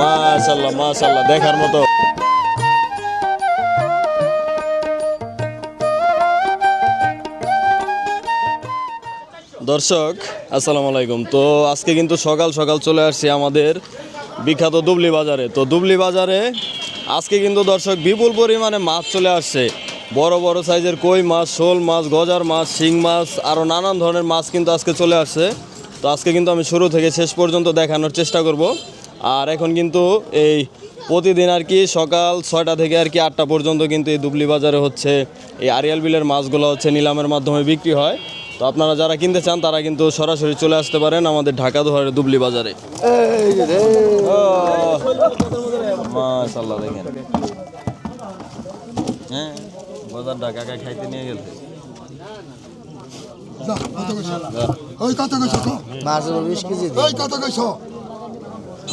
মাশাআল্লাহ মাশাআল্লাহ, দেখার মতো। দর্শক, আসসালামু আলাইকুম। তো আজকে কিন্তু সকাল সকাল চলে আসছি আমাদের বিখ্যাত দুবলি বাজারে। তো দুবলি বাজারে আজকে কিন্তু দর্শক বিপুল পরিমাণে মাছ চলে আসছে। বড় বড় সাইজের কই মাছ, শোল মাছ, গজার মাছ, শিং মাছ আরও নানান ধরনের মাছ কিন্তু আজকে চলে আসছে। তো আজকে কিন্তু আমি শুরু থেকে শেষ পর্যন্ত দেখানোর চেষ্টা করব। আর এখন কিন্তু এই প্রতিদিন আর কি সকাল ছয়টা থেকে আর কি আটটা পর্যন্ত কিন্তু এই দুবলি বাজারে হচ্ছে এই আরিয়াল বিলের মাছগুলো হচ্ছে নিলামের মাধ্যমে বিক্রি হয়। তো আপনারা যারা কিনতে চান তারা কিন্তু সরাসরি চলে আসতে পারেন আমাদের ঢাকা দোহারের দুবলি বাজারে। মাশাল্লাহ দেখেন। হ্যাঁ বাজার ঢাকা খাইতে নিয়ে? ওই কত কইছো? মাছ বিশ কেজি। ওই কত কইছো?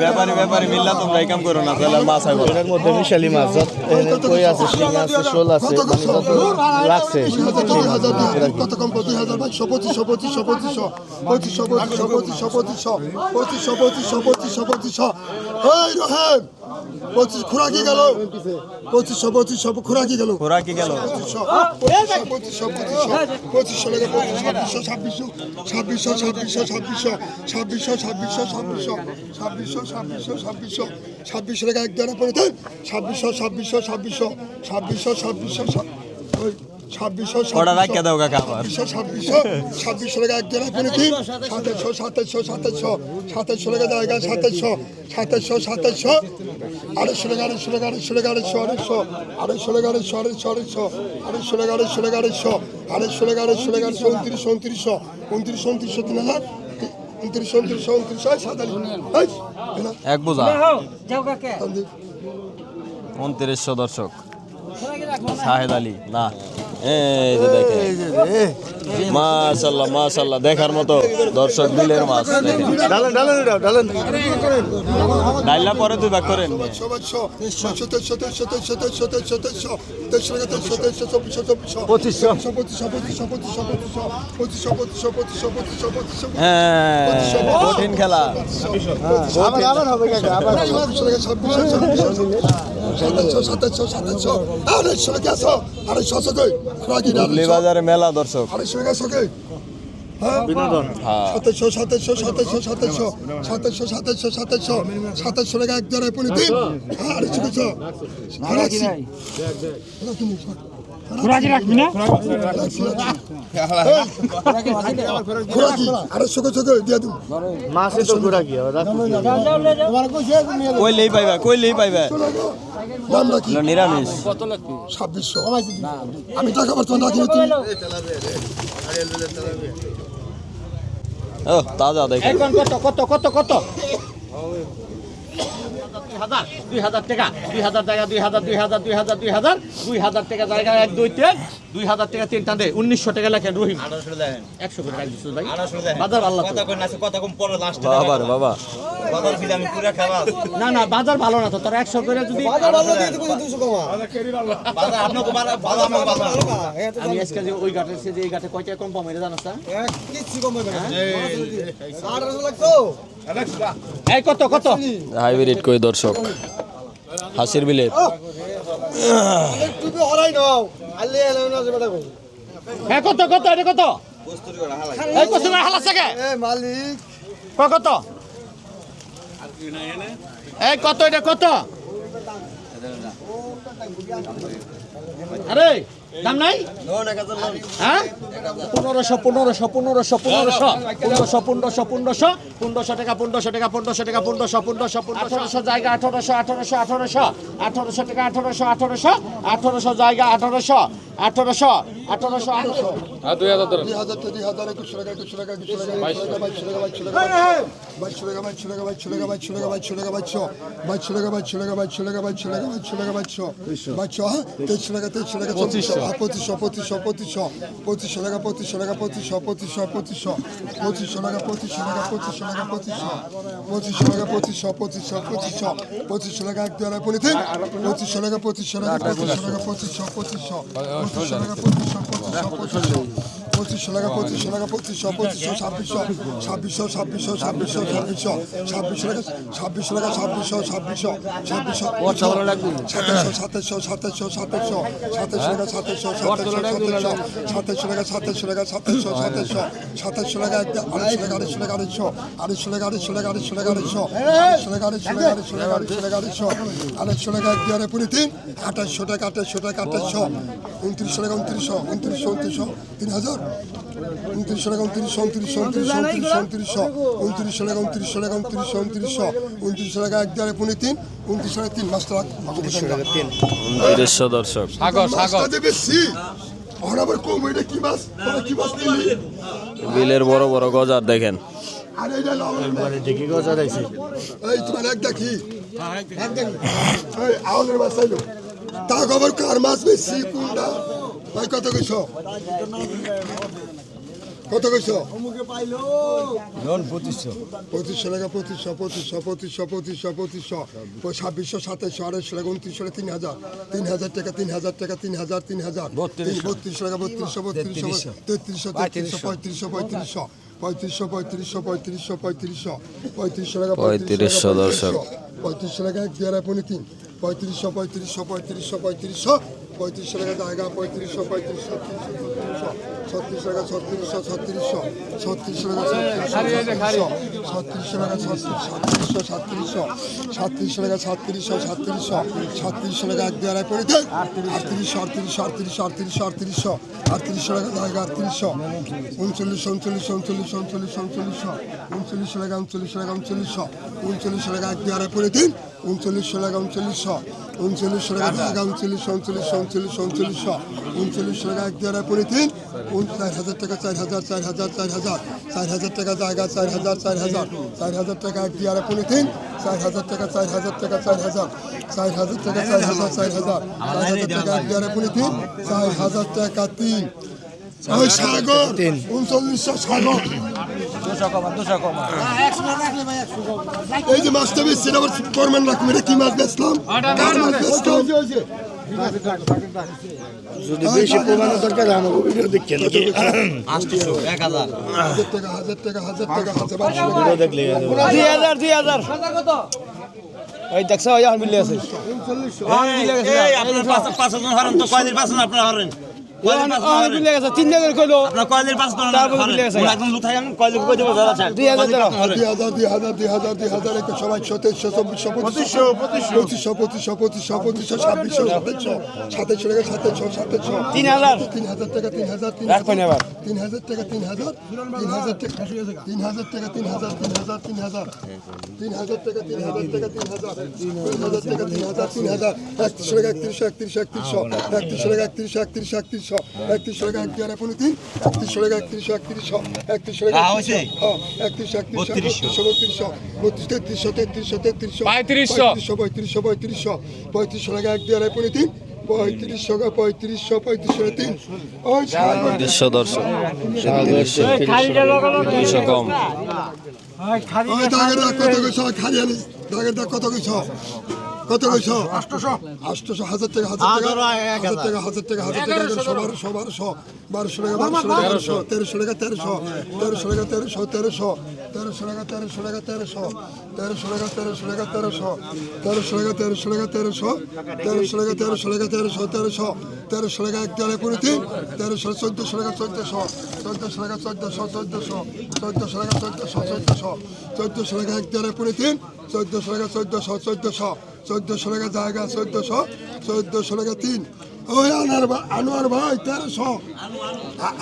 ব্যাপারি ব্যাপারি মিল্লা তোমরা এই কাম করো না তাহলে মাছ আইব এর মধ্যে মিশালি মাছ যত কই আছে শিং আছে শোল আছে মানে যত লাগছে হাজার, চার হাজার, দুই হাজার, কত কম কত? হাজার, বাইশশো, পঁচিশশো, পঁচিশশো, পঁচিশশো, পঁচিশশো, পঁচিশশো, পঁচিশশো, পঁচিশশো, পঁচিশশো, পঁচিশশো, পঁচিশশো, পঁচিশশো। এই রহিম, পঁচিশ খোরাকি গেল পঁচিশশো পঁচিশশো খোরাকি গেল খোরা কি গেল পঁচিশশো পঁচিশশো পঁচিশশো পঁচিশশো পঁচিশশো লেগে পঁচিশ ছাব্বিশশো ছাব্বিশশো ছাব্বিশশো ছাব্বিশশো ছাব্বিশশো ছাব্বিশশো ছাব্বিশশো ছাব্বিশশো ছাব্বিশশো ছাব্বিশশো ছাব্বিশশো লেগে এক দেড় পরে দেন ছাব্বিশশো ছাব্বিশশো ছাব্বিশশো ছাব্বিশশো ছাব্বিশশো ওই ছাব্বিশশো ছাব্বিশশো ছাব্বিশশো ছাব্বিশশো লেগে এক দেড় পরে দিন সাতাশশো সাতাশশো সাতাশশো সাতাশশো লেগে জায়গা সাতাশশো সাতাশশো সাতাশশো আড়াইশো লেগে আড়াইশো লেগে আড়াইশো লেগে আড়াইশো আড়াইশো আড়াইশো লেগে আড়াইশো আড়াইশো আড়াইশো আড়াইশো লেগে আড়াইশো লেগে আড়াইশো আড়াইশো লেগে আড়াইশো লেগে আড়াইশো উনত্রিশশো উনত্রিশশো উনত্রিশশো তিন হাজার উনত্রিশশো উনত্রিশশো উনত্রিশশো সাতাশ এক বোঝা। উনত্রিশশো দর্শক। শাহেদ আলী না। মাশাল্লাহ মাশাল্লাহ দেখার মতো দর্শক বিলের মাছ ডালেন ডালেন ডালেন ডাইলা পরে দুই ভাগ করেন কঠিন খেলা আবার আড়াইশো আড়াইশো বাজারে মেলা দর্শক। আড়াইশো কই হ্যাঁ সাতাশশো সাতাশশো সাতাশশো সাতাশশো সাতাশশো সাতাশশো সাতাশশো সাতাশশো লেগে এক দেড় পনেরো দিন। হ্যাঁ আড়াইশো কেছো। কইলেই পাইবা কইলেই পাইবা। দামটা কি? নিরামিষ। ছাব্বিশশো। আমি টাকা পারতো না কিন্তু ও তাজা দেখো কত কত কত কত? হাজার দুই হাজার টাকা দুই হাজার টাকা দুই হাজার দুই হাজার দুই হাজার দুই হাজার দুই হাজার টাকা জায়গা এক দুই তিন দুই হাজার টাকা উনিশশো টাকা লেখেন রহিম। একশো করে রাখ ভাই। বাজার আল্লাহ বাবা না না বাজার ভালো না তো। তোর একশো করে যদি আমি আজকে যে ওই ঘাটে যে এই ঘাটে কয়টা কম পাবো এটা জানাস? এই কত কত? হাইব্রিড কই দর্শক? হাসির বিলের হ্যাঁ কত কত? এটা কত? এই কত হালাস থাকে মালিক। ক- কত? এই কত এটা কত? আরে! দাম নাই? হ্যাঁ? পনেরোশো পনেরোশো পনেরোশো পনেরোশো পনেরোশো পনেরোশো পনেরোশো পনেরোশো টাকা পনেরোশো টাকা পনেরোশো টাকা পনেরোশো পনেরোশো পনেরোশো জায়গা আঠারোশো আঠারোশো আঠারোশো আঠারোশো টাকা আঠারোশো আঠারোশো আঠারোশো জায়গা আঠারোশো। আঠারোশো আঠারোশো আঠারোশো দুই হাজার টাকা দুই হাজার একুশশো টাকা একুশশো টাকা একুশশো টাকা বাইশশো টাকা বাইশশো টাকা বাইশশো টাকা বাইশশো টাকা বাইশশো টাকা বাইশশো টাকা বাইশশো টাকা বাইশশো টাকা বাইশশো টাকা বাইশশো টাকা বাইশশো টাকা বাইশশো টাকা বাইশশো টাকা বাইশশো বাইশশো হ্যাঁ তেইশশো টাকা তেইশশো টাকা পঁচিশশো পঁচিশশো পঁচিশশো পঁচিশশো পঁচিশশো টাকা পঁচিশশো টাকা পঁচিশশো পঁচিশশো পঁচিশশো পঁচিশশো টাকা পঁচিশশো টাকা পঁচিশশো টাকা পঁচিশশো পঁচিশশো টাকা পঁচিশশো পঁচিশশো পঁচিশশো পঁচিশশো টাকা এক দুয়ারে পলিথিন পঁচিশশো টাকা পঁচিশশো টাকা পঁচিশশো টাকা পঁচিশশো পঁচিশশো পঁচিশশো টাকা পঁচিশশো পঁচিশশো পঁচিশশো টাকা পঁচিশশো টাকা পঁচিশশো পঁচিশশো ছাব্বিশশো ছাব্বিশশো ছাব্বিশশো ছাব্বিশশো ছাব্বিশশো ছাব্বিশশো টাকা ছাব্বিশশো টাকা ছাব্বিশশো ছাব্বিশশো ছাব্বিশশো সাতাশশো সাতাশশো সাতাশশো সাতাশশো টাকা সাতাশশো সাতাশশো সাতাশশো টাকা সাতাশশো টাকা সাতাশশো সাতাশশো সাতাশশো টাকা আড়াইশো টাকা আড়াইশো টাকা আড়াইশো আড়াইশো টাকা আড়াইশো টাকা আড়াইশো টাকা আড়াইশো টাকা আড়াইশো টাকা আড়াইশো টাকা আড়াইশো টাকা আড়াইশো আড়াইশো টাকা এক দুয়ারে পুরি তিন আঠাশশো টাকা আঠাশশো টাকা আঠাশশো উনত্রিশশো টাকা উনত্রিশশো উনত্রিশশো উনত্রিশশো তিন হাজার। উনত্রিশশো টাকা উনত্রিশশো উনত্রিশশো উনত্রিশশো উনত্রিশশো উনত্রিশশো টাকা উনত্রিশশো টাকা উনত্রিশশো উনত্রিশশো উনত্রিশশো টাকা এক পুরি তিন উনত্রিশশো টাকা তিন উনত্রিশশো টাকা উনত্রিশশো দর্শক। মাছটা যে বেশি। আর আবার কম এটা কি মাছ? ওরা কি মাছ নিলি বিলের বড় বড় গজার দেখেন। আর এইটা দেখি গজা দেখছি এই তোমার এক দেখি। মাছ আইলো তা খবর কার মাছ বেশি কোনটা? ভাই কত কইছ? কত কইছ? পঁচিশশো। টাকা পঁচিশশো পঁচিশশো পঁচিশশো পঁচিশশো পঁচিশশো। ছাব্বিশশো সাতাইশশো আড়াইশো টাকা উনত্রিশশো টাকা তিন হাজার। তিন হাজার টাকা তিন হাজার টাকা তিন হাজার তিন হাজার। বত্রিশশো। টাকা বত্রিশশো বত্রিশশো তেত্রিশশো। তেত্রিশশো পঁয়ত্রিশশো পঁয়ত্রিশশো। পঁয়ত্রিশশো পঁয়ত্রিশশো পঁয়ত্রিশশো পঁয়ত্রিশশো। পঁয়ত্রিশশো টাকা পঁয়ত্রিশশো দর্শক। পঁয়ত্রিশশো টাকা এক দুয়ারা পনেরো তিন পঁয়ত্রিশশো পঁয়ত্রিশশো পঁয়ত্রিশশো পঁয়ত্রিশশো পঁয়ত্রিশশো টাকা জায়গা পঁয়ত্রিশশো পঁয়ত্রিশশো তিনশো ছত্রিশ টাকা ছত্রিশশো ছত্রিশশো ছত্রিশশো টাকা ছত্রিশশো ছত্রিশশো টাকা সাতত্রিশশো সাতত্রিশশো সাতত্রিশশো টাকা সাতত্রিশশো সাতত্রিশশো সাতত্রিশশো টাকা এক দুয়ারায় পড়ে দেন। আটত্রিশশো আটত্রিশশো আটত্রিশশো আটত্রিশশো আটত্রিশশো আটত্রিশশো টাকা জায়গা আটত্রিশশো উনচল্লিশশো উনচল্লিশশো উনচল্লিশশো উনচল্লিশশো উনচল্লিশশো উনচল্লিশশো টাকা উনচল্লিশশো টাকা উনচল্লিশশো উনচল্লিশশো টাকা এক দুয়ারায় পড়ে দিন। উনচল্লিশশো টাকা উনচল্লিশশো উনচল্লিশশো টাকা জায়গা উনচল্লিশশো উনচল্লিশশো উনচল্লিশশো উনচল্লিশশো উনচল্লিশশো টাকা এক পড়ে দিন চার হাজার টাকা চার হাজার চার হাজার চার হাজার চার হাজার টাকা জায়গা চার হাজার চার হাজার চার হাজার টাকা এক পড়ে দিন চার হাজার টাকা চার হাজার টাকা চার হাজার চার হাজার টাকা চার হাজার চার হাজার চার হাজার টাকা এক পড়ে দিন চার হাজার টাকা তিন। ওই সাগর উনচল্লিশশো সাগর। এই যে মাছটা বেচছেন আবার করবেন না এটা কি মাছ বেচলাম? কার মাছ বেচলাম? যদি বেশি প্রমাণের দরকার আমাকে ভিডিও দেখছেন নাকি হাজার। টাকা হাজার টাকা হাজার টাকা হাজার দেখলে দুই হাজার দুই হাজার। ওই দেখছ এখন বিলে আছে। পাঁচ পাঁচজন হারেন তো কয়দিন পাঁচজন আপনারা হারেন একত্রিশ একত্রিশ একত্রিশ একত্রিশ একত্রিশ একত্রিশ একত্রিশ একত্রিশশো একত্রিশশো টাকা এক হাজার পলিথিন একত্রিশশো টাকা একত্রিশশো একত্রিশশো একত্রিশশো টাকা হ্যাঁ, হ্যাঁ, একত্রিশশো একত্রিশশো বত্রিশশো। বত্রিশ তেত্রিশশো তেত্রিশশো তেত্রিশশো পঁয়ত্রিশশো। পঁয়ত্রিশশো পঁয়ত্রিশশো পঁয়ত্রিশশো টাকা এক হাজার পলিথিন পঁয়ত্রিশশো পঁয়ত্রিশশো পঁয়ত্রিশশো তিন। দেড়শো দর্শক। দুশো কম। কত কিছু খালি দাগের দাগ কত কিছু কত কইছো 800 800 হাজার টাকা হাজার টাকা হাজার টাকা হাজার টাকা হাজার টাকা সবার সবার শ 1200 টাকা 1200 টাকা 1300 টাকা 1300 1300 টাকা 1300 1300 1300 টাকা 1300 টাকা 1300 1300 টাকা 1300 টাকা 1300 1300 টাকা 1300 টাকা 1300 1300 টাকা 1300 টাকা 1300 1300 1300 টাকা এক জনে করে তিন 1300 1400 টাকা 1400 1400 টাকা 1400 1400 টাকা 1400 1400 টাকা 1400 টাকা এক জনে করে তিন 1400 টাকা 1400 1400 চোদ্দোশো টাকা জায়গা চোদ্দোশো চোদ্দোশো টাকা তিন। ওই আনার আনোয়ার ভাই তেরোশো।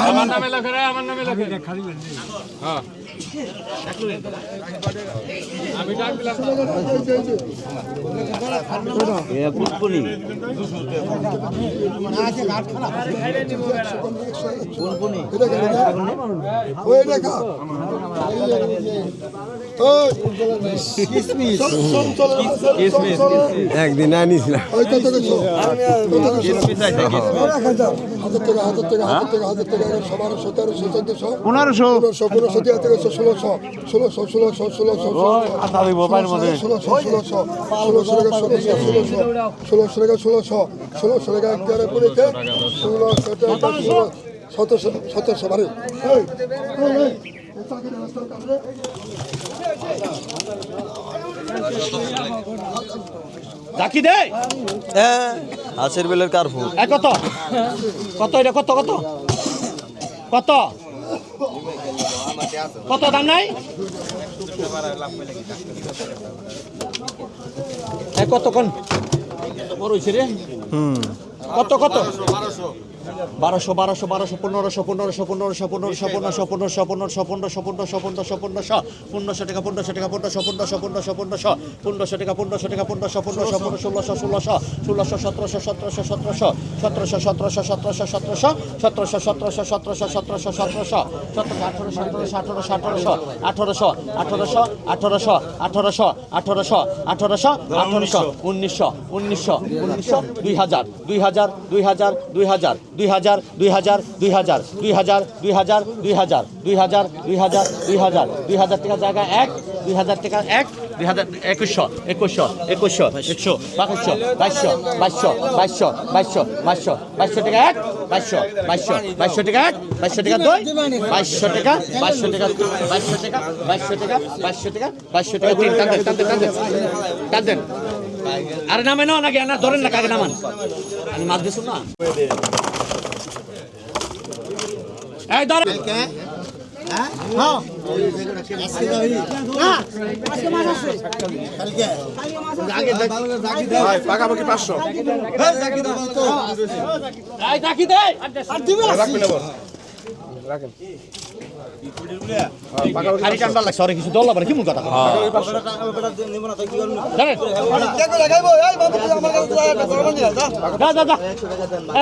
আমার নামে লেখা রে আমার নামে লেখা। হ্যাঁ। আমি ডাক দিলাম। একদিন আনিস না। হাজার টাকা হাজার টাকা এগারোশো বারোশো তেরোশো চোদ্দশো পনেরোশো। পনেরোশো পনেরোশো দিয়ে থেকে ষোলোশো ষোলোশো ষোলোশো ষোলোশো ষোলোশো ষোলোশো ষোলোশো টাকা ষোলোশো ষোলোশো ষোলোশো টাকা ষোলোশো ষোলোশো টাকা এগারো পুরীতে ষোলোশো টাকা সতেরোশো সতেরোশো বাড়ি এই, এই, রাখি দে হ্যাঁ হাসির বেলের ফুল এ কত? কত এটা কত কত? কত? কত দাম নাই? কত কোন বড় হয়েছে রে? কত কত? বারোশো বারোশো বারোশো বারোশো পনেরোশো পনেরোশো পনেরোশো পনেরোশো পনেরোশো পনেরোশো পনেরোশো পনেরোশো পনেরোশো পনেরোশো পনেরোশো পনেরোশো টাকা পনেরোশো টাকা পনেরোশো পনেরোশো পনেরোশো পনেরোশো পনেরোশো টাকা পনেরোশো টাকা পনেরোশো পনেরোশো পনেরো ষোলোশো ষোলোশো ষোলোশো সতেরোশো সতেরোশো সতেরোশো সতেরোশো সতেরোশো সতেরোশো সতেরোশো সতেরোশো সতেরোশো সতেরোশো সতেরোশো সতেরোশো সতেরোশো আঠারোশো আঠারোশো আঠারোশো আঠারোশো আঠারোশো আঠারোশো আঠারোশো আঠারোশো আঠারোশো উনিশশো উনিশশো উনিশশো দুই হাজার দুই হাজার দুই হাজার দুই হাজার দুই হাজার দুই হাজার দুই হাজার দুই হাজার দুই হাজার দুই হাজার দুই হাজার দুই হাজার দুই হাজার দুই হাজার টাকা জায়গা এক দুই হাজার টাকা এক দুই হাজার একুশশো একুশশো একুশশো একশো বাইশশো বাইশশো বাইশশো বাইশশো বাইশশো বাইশশো বাইশশো টাকা এক বাইশশো বাইশশো বাইশশো টাকা এক বাইশশো টাকা দুই বাইশশো টাকা বাইশশো টাকা বাইশশো টাকা বাইশশো টাকা বাইশশো টাকা বাইশশো টাকা টান দেন টান দেন টান দেন আরে নামে নাকি না ধরেন না কাকে নামান আমি মাছ দিছো না এই দাঁড়া পাকাপাকি পাঁচশো।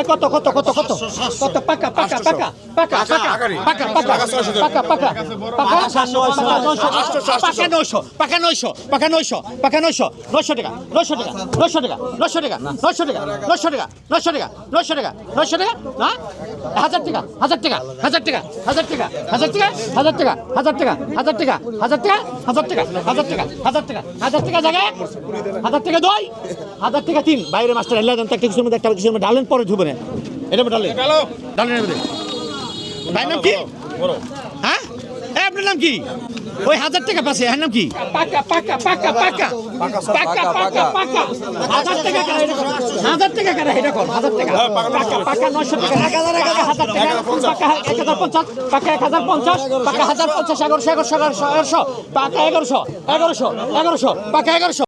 কত কত কত কত কত পাকা পাকা পাকা পাকা পাকা পাকা পাকা পাকা পাকা নয়শো পাকা নয়শো পাকা নয়শো পাকা নয়শো নয়শো টাকা নয়শো টাকা নয়শো টাকা নয়শো টাকা নয়শো টাকা নয়শো টাকা নয়শো টাকা নয়শো টাকা নয়শো টাকা না হাজার টাকা হাজার টাকা হাজার টাকা হাজার টাকা হাজার টাকা হাজার টাকা হাজার টাকা হাজার টাকা হাজার টাকা হাজার টাকা হাজার টাকা হাজার টাকা হাজার টাকা জায়গায় হাজার টাকা দুই হাজার টাকা তিন। বাইরে মাস্টার এল্লা দেন একটা কিছুর মধ্যে একটা কিছুর মধ্যে ডালেন পরে ধুবেন। না এটা ডালেন ডালেন ভাই নাম কি? আপনার নাম কি? ওই হাজার টাকা পাশে হ্যাঁ নাম কি? পাকা পাকা পাকা পাকা। পাকা পাকা পাকা হাজার টাকা কারা এটা কর হাজার টাকা কারা এটা কর হাজার টাকা। পাকা পাকা নয়শো টাকা। এক হাজার এক হাজার হাজার টাকা। পাকা এক হাজার পঞ্চাশ। পাকা এক হাজার পঞ্চাশ। পাকা হাজার পঞ্চাশ এগারোশো এগারোশো এগারোশো এগারোশো। পাকা এগারোশো এগারোশো এগারোশো। পাকা এগারোশো।